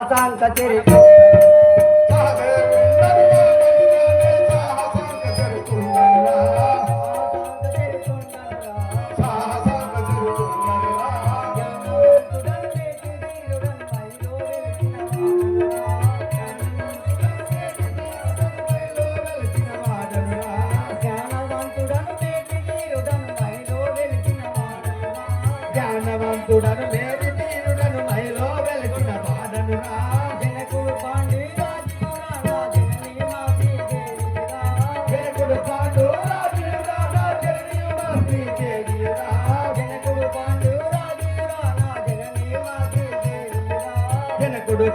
సాంక చెరి జ్ఞానవంతుడను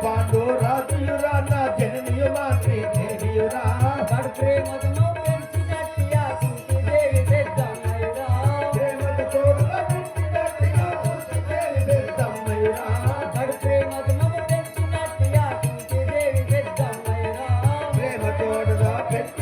పాండు రాజురా నా జననీయుడా మాత్రి జనకుడు పాండు ప్రేమ Okay.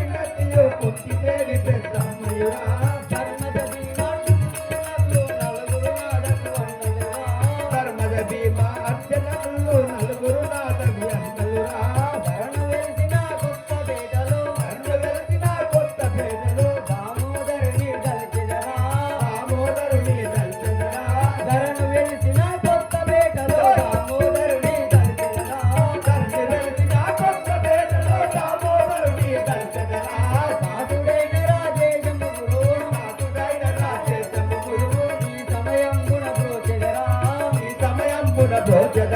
ಭೋಜನ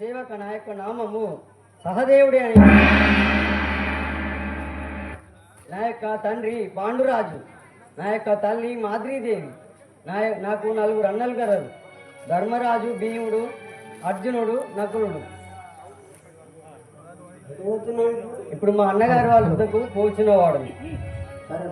సేవక నా యొక్క నామము సహదేవుడి అని. నా యొక్క తండ్రి పాండురాజు నా యొక్క తల్లి మాద్రీదేవి నా నాకు నలుగురు అన్నలు గలరు. ధర్మరాజు భీముడు అర్జునుడు నకులుడు. ఇప్పుడు? మా అన్నగారు వాళ్ళ వద్దకు పోచిన వాడు సరే